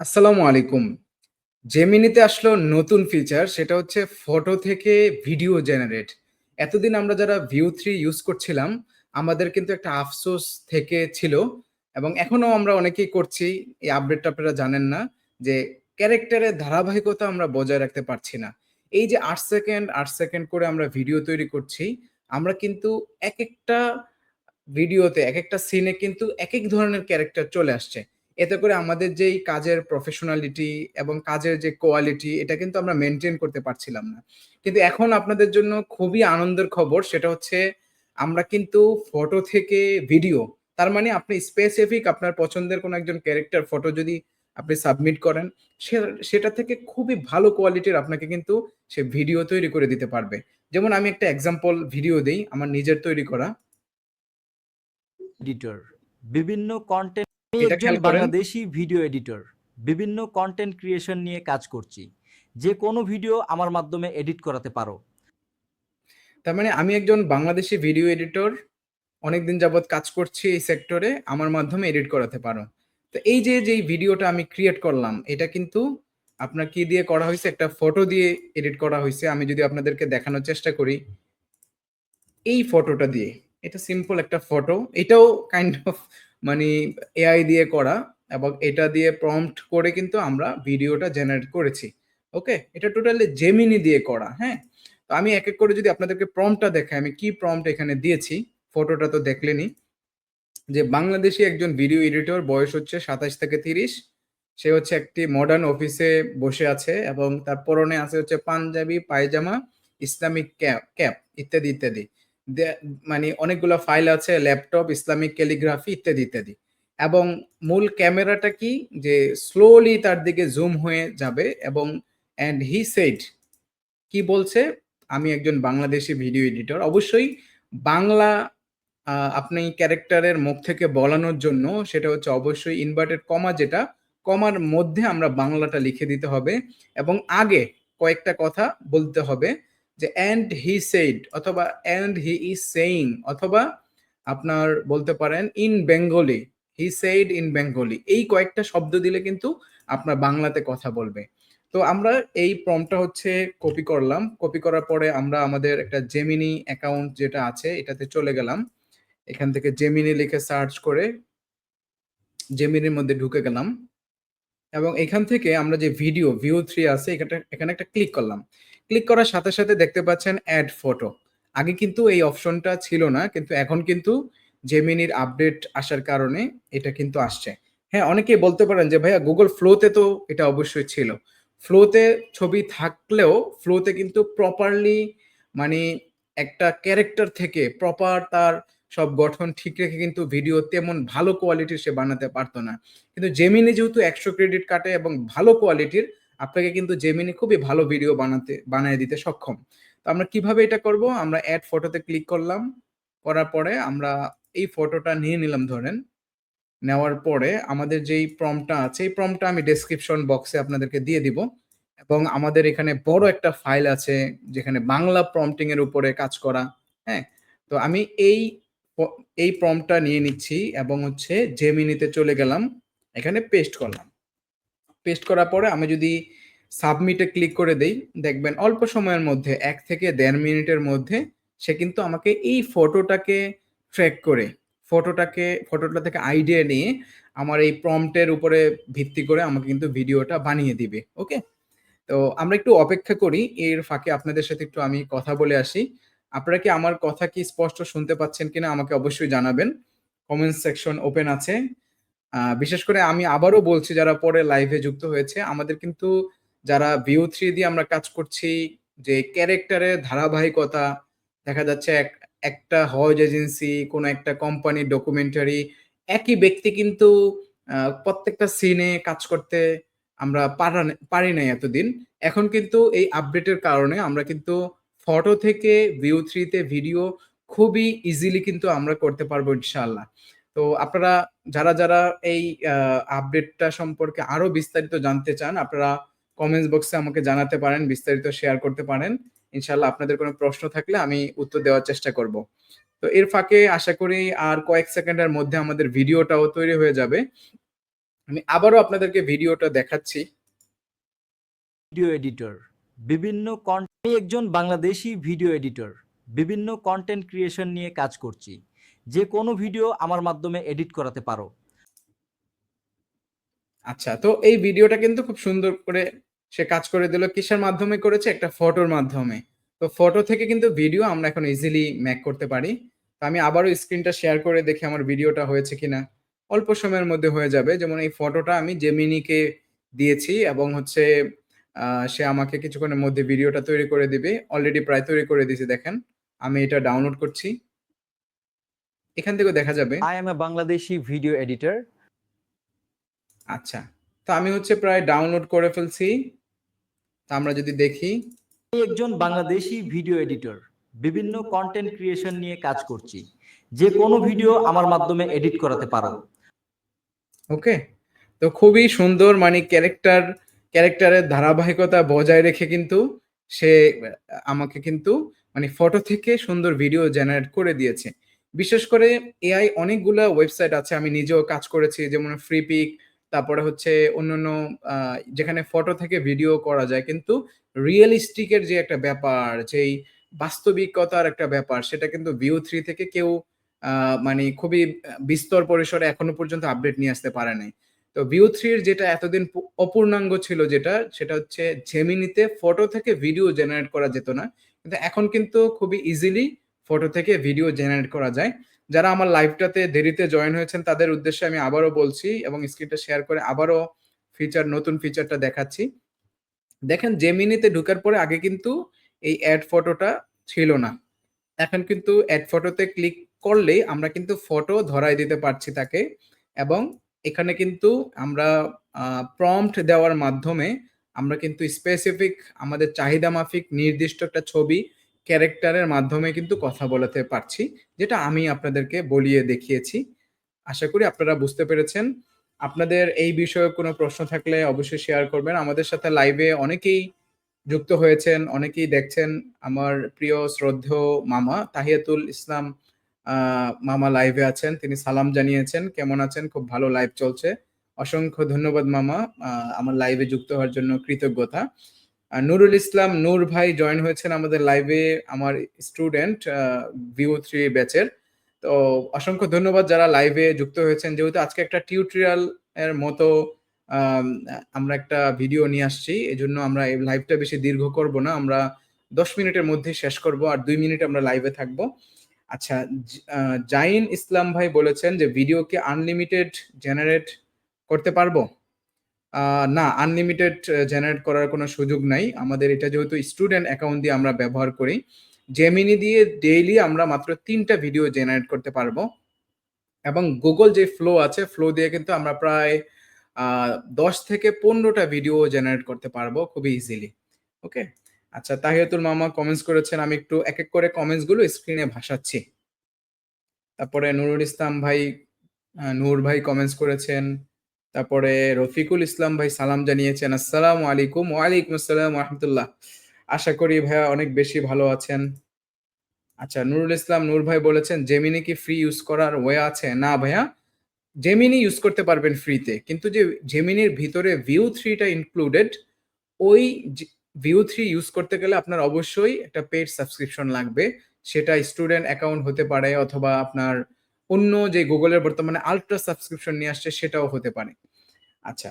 আসসালামু আলাইকুম। জেমিনিতে আসলো নতুন ফিচার সেটা হচ্ছে ফটো থেকে ভিডিও জেনারেট। এতদিন আমরা যারা ভিউ থ্রি ইউজ করছিলাম, আমাদের কিন্তু একটা আফসোস থেকে ছিল এবং এখনও আমরা অনেকেই করছি। এই আপডেটটা আপনারা জানেন না যে ক্যারেক্টারের ধারাবাহিকতা আমরা বজায় রাখতে পারছি না। এই যে আট সেকেন্ড, আট সেকেন্ড করে আমরা ভিডিও তৈরি করছি, আমরা কিন্তু এক একটা ভিডিওতে এক একটা সিনে কিন্তু এক এক ধরনের ক্যারেক্টার চলে আসছে। এতে করে আমাদের যেই কাজের প্রফেশনালিটি এবং কাজের যে কোয়ালিটি এটা কিন্তু আমরা মেনটেন করতে পারছিলাম না। কিন্তু এখন আপনাদের জন্য খুবই আনন্দের খবর, সেটা হচ্ছে আমরা কিন্তু ফটো থেকে ভিডিও তার মানে আপনি স্পেসিফিক আপনার পছন্দের কোনো একজন ক্যারেক্টার ফটো যদি আপনি সাবমিট করেন সেটা থেকে খুবই ভালো কোয়ালিটির আপনাকে কিন্তু সে ভিডিও তৈরি করে দিতে পারবে। যেমন আমি একটা এক্সাম্পল ভিডিও দেই, আমার নিজের তৈরি করা। বিভিন্ন কনটেন্ট একজন। Bangladeshi video editor. বিভিন্ন কন্টেন্ট ক্রিয়েশন নিয়ে কাজ করছি। যে কোনো ভিডিও আমার মাধ্যমে এডিট করাতে পারো। তার মানে আমি একজন বাংলাদেশী ভিডিও এডিটর। অনেকদিন যাবৎ কাজ করছি এই সেক্টরে। আমার মাধ্যমে এডিট করাতে পারো। তো এই যে, যেই ভিডিওটা আমি ক্রিয়েট করলাম, এটা কিন্তু আপনার কি দিয়ে করা হয়েছে একটা ফটো দিয়ে এডিট করা হয়েছে আমি যদি আপনাদেরকে দেখানোর চেষ্টা করি। এই ফটোটা দিয়ে। এটা সিম্পল একটা ফটো। এটাও কাইন্ড অফ মানে এআই দিয়ে করা এবং এটা দিয়ে প্রম্পট করে কিন্তু আমরা ভিডিওটা জেনারেট করেছি। ওকে? এটা টোটালি জেমিনি দিয়ে করা, হ্যাঁ? তো আমি এক এক করে যদি আপনাদেরকে প্রম্পটটা দেখাই, আমি কি প্রম্পট এখানে দিয়েছি, ফটোটা তো দেখলেনই। যে বাংলাদেশী একজন ভিডিও এডিটর বয়স হচ্ছে ২৭ থেকে ৩০ সে হচ্ছে একটি মডার্ন অফিসে বসে আছে এবং তার পরনে আছে হচ্ছে Punjabi, pyjama, Islamic cap cap ইত্যাদি, ইত্যাদি। মানে অনেকগুলো ফাইল আছে, ল্যাপটপ, ইসলামিক ক্যালিগ্রাফি ইত্যাদি, ইত্যাদি। এবং মূল ক্যামেরাটা কি? যে স্লোলি তার দিকে জুম হয়ে যাবে এবং অ্যান্ড হি সেইড কি বলছে? আমি একজন বাংলাদেশি ভিডিও এডিটর। অবশ্যই বাংলা আপনি ক্যারেক্টারের মুখ থেকে বলানোর জন্য সেটা হচ্ছে অবশ্যই ইনভার্টেড কমা যেটা, কমার মধ্যে আমরা বাংলাটা লিখে দিতে হবে এবং আগে কয়েকটা কথা বলতে হবে যে অ্যান্ড হি সেইড অথবা অ্যান্ড হি ইজ সেইং অথবা আপনার বলতে পারেন in Bengali, he said in Bengali. এই কয়েকটা শব্দ দিলে কিন্তু আপনার বাংলাতে কথা বলবে। তো আমরা এই প্রম্পটটা হচ্ছে কপি করলাম। কপি করার পরে আমরা আমাদের একটা জেমিনি অ্যাকাউন্ট যেটা আছে এটাতে চলে গেলাম। এখান থেকে জেমিনি লিখে সার্চ করে জেমিনির মধ্যে ঢুকে গেলাম। এবং এখান থেকে আমরা যে ভিডিও ভিউ থ্রি আছে এখানটা এখানে একটা ক্লিক করলাম। ক্লিক করার সাথে, সাথে দেখতে পাচ্ছেন অ্যাড ফটো। আগে কিন্তু এই অপশনটা ছিল না। কিন্তু এখন কিন্তু জেমিনির আপডেট আসার কারণে এটা কিন্তু আসছে। হ্যাঁ, অনেকেই বলতে পারেন যে ভাইয়া গুগল ফ্লোতে তো এটা অবশ্যই ছিল। ফ্লোতে ছবি থাকলেও ফ্লোতে কিন্তু প্রপারলি মানে একটা ক্যারেক্টার থেকে প্রপার তার সব গঠন ঠিক রেখে কিন্তু ভিডিও তেমন ভালো কোয়ালিটির সে বানাতে পারতো না। কিন্তু জেমিনি যেহেতু ১০০ ক্রেডিট কাটে এবং ভালো কোয়ালিটির, আপনাকে কিন্তু জেমিনি খুবই ভালো ভিডিও বানাতে বানিয়ে দিতে সক্ষম। তো আমরা কীভাবে এটা করব? আমরা অ্যাড ফটোতে ক্লিক করলাম। করার পরে আমরা এই ফটোটা নিয়ে নিলাম ধরেন। নেওয়ার পরে আমাদের যেই প্রম্পটটা আছে, এই প্রম্পটটা আমি ডেসক্রিপশন বক্সে আপনাদেরকে দিয়ে দিব। এবং আমাদের এখানে বড় একটা ফাইল আছে যেখানে বাংলা প্রম্পটিং এর উপরে কাজ করা, হ্যাঁ? তো আমি এই এই প্রম্পটটা নিয়ে নিচ্ছি এবং হচ্ছে জেমিনিতে চলে গেলাম। এখানে পেস্ট করলাম। পেস্ট করার পরে আমি যদি সাবমিটে ক্লিক করে দেই, দেখবেন অল্প সময়ের মধ্যে এক থেকে দেড় মিনিটের মধ্যে সে কিন্তু আমাকে এই ফটোটাকে ট্র্যাক করে, ফটোটাকে ফটোটা থেকে আইডিয়া নিয়ে আমার এই প্রম্পটের উপরে ভিত্তি করে আমাকে কিন্তু ভিডিওটা বানিয়ে দিবে। ওকে? তো আমরা একটু অপেক্ষা করি। এর ফাঁকে আপনাদের সাথে একটু আমি কথা বলে আসি। আপনারা কি আমার কথা কি স্পষ্ট শুনতে পাচ্ছেন কিনা আমাকে অবশ্যই জানাবেন। কমেন্ট সেকশন ওপেন আছে। বিশেষ করে আমি আবারও বলছি যারা পরে লাইভে যুক্ত হয়েছে, আমাদের কিন্তু যারা ভিউ থ্রি দিয়ে আমরা কাজ করছি, যে ক্যারেক্টারের ধারাবাহিকতা, দেখা যাচ্ছে এক একটা হজ এজেন্সি, কোনো একটা কোম্পানির ডকুমেন্টারি, একই ব্যক্তি কিন্তু প্রত্যেকটা সিনে কাজ করতে আমরা পারা নাই এতদিন। এখন কিন্তু এই আপডেটের কারণে আমরা কিন্তু ফটো থেকে ভিউ থ্রিতে ভিডিও খুবই ইজিলি কিন্তু আমরা করতে পারব ইনশাআল্লাহ। তো আপনারা যারা, যারা এই আপডেটটা সম্পর্কে আরও বিস্তারিত জানতে চান, আপনারা কমেন্টস বক্সে আমাকে জানাতে পারেন, বিস্তারিত শেয়ার করতে পারেন। ইনশাআল্লাহ আপনাদের কোনো প্রশ্ন থাকলে আমি উত্তর দেওয়ার চেষ্টা করব। তো এর ফাঁকে আশা করি আর কয়েক সেকেন্ডের মধ্যে আমাদের ভিডিওটাও তৈরি হয়ে যাবে। আমি আবারও আপনাদেরকে ভিডিওটা দেখাচ্ছি ভিডিও এডিটর বিভিন্ন কন- আমি একজন বাংলাদেশি ভিডিও এডিটর বিভিন্ন কন্টেন্ট ক্রিয়েশন নিয়ে কাজ করছি যে কোনো ভিডিও আমার মাধ্যমে এডিট করাতে পারো। আচ্ছা তো এই ভিডিওটা কিন্তু খুব সুন্দর করে সে কাজ করে দিল, কিসের মাধ্যমে করেছে? একটা ফটোর মাধ্যমে। তো ফটো থেকে কিন্তু ভিডিও আমরা এখন ইজিলি ম্যাক করতে পারি। তো আমি আবারও স্ক্রিনটা শেয়ার করে দেখি আমার ভিডিওটা হয়েছে কিনা। অল্প সময়ের মধ্যে হয়ে যাবে। যেমন এই ফটোটা আমি জেমিনিকে দিয়েছি এবং হচ্ছে সে আমাকে কিছুক্ষণের মধ্যে ভিডিওটা তৈরি করে দিবে। অলরেডি প্রায় তৈরি করে দিয়েছি, দেখেন। আমি এটা ডাউনলোড করছি। এখান থেকেও দেখা যাবে। I am a Bangladeshi video editor আচ্ছা তো আমি হচ্ছে প্রায় ডাউনলোড করে ফেলছি। তা আমরা যদি দেখি। একজন বাংলাদেশি ভিডিও এডিটর বিভিন্ন কন্টেন্ট ক্রিয়েশন নিয়ে কাজ করছি। যে কোনো ভিডিও আমার মাধ্যমে এডিট করাতে পারো। ওকে তো খুবই সুন্দর মানে ক্যারেক্টার ক্যারেক্টারের ধারাবাহিকতা বজায় রেখে কিন্তু সে আমাকে কিন্তু মানে ফটো থেকে সুন্দর ভিডিও জেনারেট করে দিয়েছে। বিশেষ করে এআই অনেকগুলো ওয়েবসাইট আছে, আমি নিজেও কাজ করেছি, যেমন ফ্রিপিক তারপরে হচ্ছে অন্যান্য যেখানে ফটো থেকে ভিডিও করা যায়, কিন্তু রিয়েলিস্টিকের যে একটা ব্যাপার, যেই বাস্তবিকতার একটা ব্যাপার, সেটা কিন্তু ভিউ থ্রি থেকে কেউ মানে খুবই বিস্তর পরিসরে এখনও পর্যন্ত আপডেট নিয়ে আসতে পারে নাই। তো ভিউ থ্রির যেটা এতদিন অপূর্ণাঙ্গ ছিল যেটা, সেটা হচ্ছে জেমিনিতে ফটো থেকে ভিডিও জেনারেট করা যেত না, কিন্তু এখন কিন্তু খুবই ইজিলি ফটো থেকে ভিডিও জেনারেট করা যায়। যারা আমার লাইভটাতে দেরিতে জয়েন হয়েছেন, তাদের উদ্দেশ্যে আমি আবারও বলছি এবং স্ক্রিনটা শেয়ার করে আবারও ফিচার নতুন ফিচারটা দেখাচ্ছি। দেখেন জেমিনিতে ঢুকার পরে আগে কিন্তু এই অ্যাড ফটোটা ছিল না। এখন কিন্তু অ্যাড ফটোতে ক্লিক করলেই আমরা কিন্তু ফটো ধরাই দিতে পারছি তাকে এবং এখানে কিন্তু আমরা প্রম্পট দেওয়ার মাধ্যমে আমরা কিন্তু স্পেসিফিক আমাদের চাহিদা মাফিক নির্দিষ্ট একটা ছবি ক্যারেক্টারের মাধ্যমে কিন্তু কথা বলাতে পারছি, যেটা আমি আপনাদেরকে বলিয়ে দেখিয়েছি। আশা করি আপনারা বুঝতে পেরেছেন। আপনাদের এই বিষয়ে কোনো প্রশ্ন থাকলে অবশ্যই শেয়ার করবেন। আমাদের সাথে লাইভে অনেকেই যুক্ত হয়েছেন, অনেকেই দেখছেন। আমার প্রিয়, শ্রদ্ধেয় মামা তাহিয়াতুল ইসলাম মামা লাইভে আছেন। তিনি সালাম জানিয়েছেন। কেমন আছেন? খুব ভালো লাইভ চলছে। অসংখ্য ধন্যবাদ মামা। আমার লাইভে যুক্ত হওয়ার জন্য কৃতজ্ঞতা। নুরুল ইসলাম, নূর ভাই জয়েন হয়েছেন আমাদের লাইভে আমার স্টুডেন্ট ভিউ থ্রি ব্যাচের তো অসংখ্য ধন্যবাদ যারা লাইভে যুক্ত হয়েছেন। যেহেতু আজকে একটা টিউটোরিয়াল এর মতো আমরা একটা ভিডিও নিয়ে আসছি, এজন্য আমরা এই লাইভটা বেশি দীর্ঘ করব না। আমরা দশ মিনিটের মধ্যে শেষ করব আর দুই মিনিট আমরা লাইভে থাকব। আচ্ছা জাইন ইসলাম ভাই বলেছেন যে ভিডিওকে আনলিমিটেড জেনারেট করতে পারব? না আনলিমিটেড জেনারেট করার কোনো সুযোগ নাই। আমাদের এটা যেহেতু স্টুডেন্ট অ্যাকাউন্ট দিয়ে আমরা ব্যবহার করি জেমিনি দিয়ে ডেইলি আমরা মাত্র তিনটা ভিডিও জেনারেট করতে পারব। এবং গুগল যে ফ্লো আছে ফ্লো দিয়ে কিন্তু আমরা প্রায় দশ থেকে পনেরোটা ভিডিও জেনারেট করতে পারব খুবই ইজিলি ওকে আচ্ছা তাহিয়াতুল মামা কমেন্টস করেছেন, আমি একটু এক এক করে কমেন্টসগুলো স্ক্রিনে ভাসাচ্ছি। তারপরে নুরুল ইসলাম ভাই নূর ভাই কমেন্টস করেছেন। তারপরে রফিকুল ইসলাম ভাই সালাম জানিয়েছেন, আসসালামু আলাইকুম। ওয়ালাইকুম আসসালাম রহমতুল্লাহ আশা করি ভাইয়া অনেক বেশি ভালো আছেন। আচ্ছা নুরুল ইসলাম নূর ভাই বলেছেন জেমিনি কি ফ্রি ইউজ করার ওয়ে আছে? না ভাইয়া জেমিনি ইউজ করতে পারবেন ফ্রিতে কিন্তু যে জেমিনির ভিতরে ভিউ থ্রিটা ইনক্লুডেড ওই ভিউ থ্রি ইউজ করতে গেলে আপনার অবশ্যই একটা পেড সাবস্ক্রিপশন লাগবে। সেটা স্টুডেন্ট অ্যাকাউন্ট হতে পারে অথবা আপনার অন্য যে গুগলের বর্তমানে আলট্রা সাবস্ক্রিপশন নিয়ে আসছে, সেটাও হতে পারে। আচ্ছা।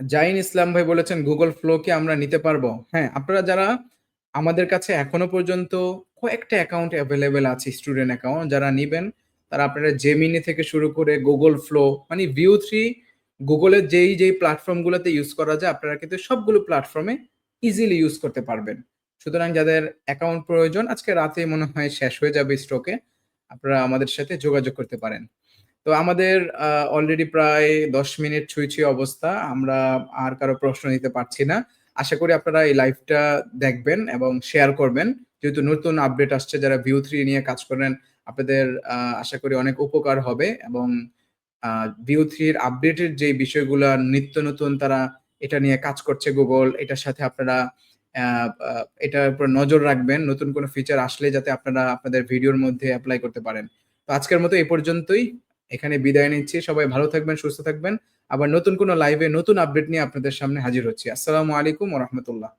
জাইন ইসলাম ভাই বলেছেন, গুগল ফ্লো কি আমরা নিতে পারব? হ্যাঁ আপনারা যারা আমাদের কাছে এখনও পর্যন্ত কয়েকটা অ্যাকাউন্ট অ্যাভেলেবেল আছে, স্টুডেন্ট অ্যাকাউন্ট যারা নিবেন, তারা আপনারা জেমিনি থেকে শুরু করে গুগল ফ্লো মানে ভিউ থ্রি গুগলের যেই যেই প্ল্যাটফর্মগুলোতে ইউজ করা যায়, আপনারা কিন্তু সবগুলো প্ল্যাটফর্মে ইজিলি ইউজ করতে পারবেন। সুতরাং যাদের অ্যাকাউন্ট প্রয়োজন, আজকে রাতে মনে হয় শেষ হয়ে যাবে স্টকে আপনারা আমাদের সাথে যোগাযোগ করতে পারেন। তো আমাদের অলরেডি প্রায় দশ মিনিট ছুঁই ছুঁই অবস্থা। আমরা আর কারও প্রশ্ন নিতে পারছি না। আশা করি আপনারা এই লাইভটা দেখবেন এবং শেয়ার করবেন। যেহেতু নতুন আপডেট আসছে, যারা ভিউ থ্রি নিয়ে কাজ করেন, আপনাদের আশা করি অনেক উপকার হবে এবং ভিউ থ্রির আপডেটের যে বিষয়গুলো নিত্য নতুন তারা এটা নিয়ে কাজ করছে গুগল এটার সাথে আপনারা এটার উপর নজর রাখবেন। নতুন কোনো ফিচার আসলে যাতে আপনারা আপনাদের ভিডিওর মধ্যে অ্যাপ্লাই করতে পারেন। তো আজকের মতো এই পর্যন্তই। এখানে বিদায় নিচ্ছি। সবাই ভালো থাকবেন, সুস্থ থাকবেন। আবার নতুন কোনো লাইভে নতুন আপডেট নিয়ে আপনাদের সামনে হাজির হচ্ছি। আসসালামু আলাইকুম রহমতুল্লাহ।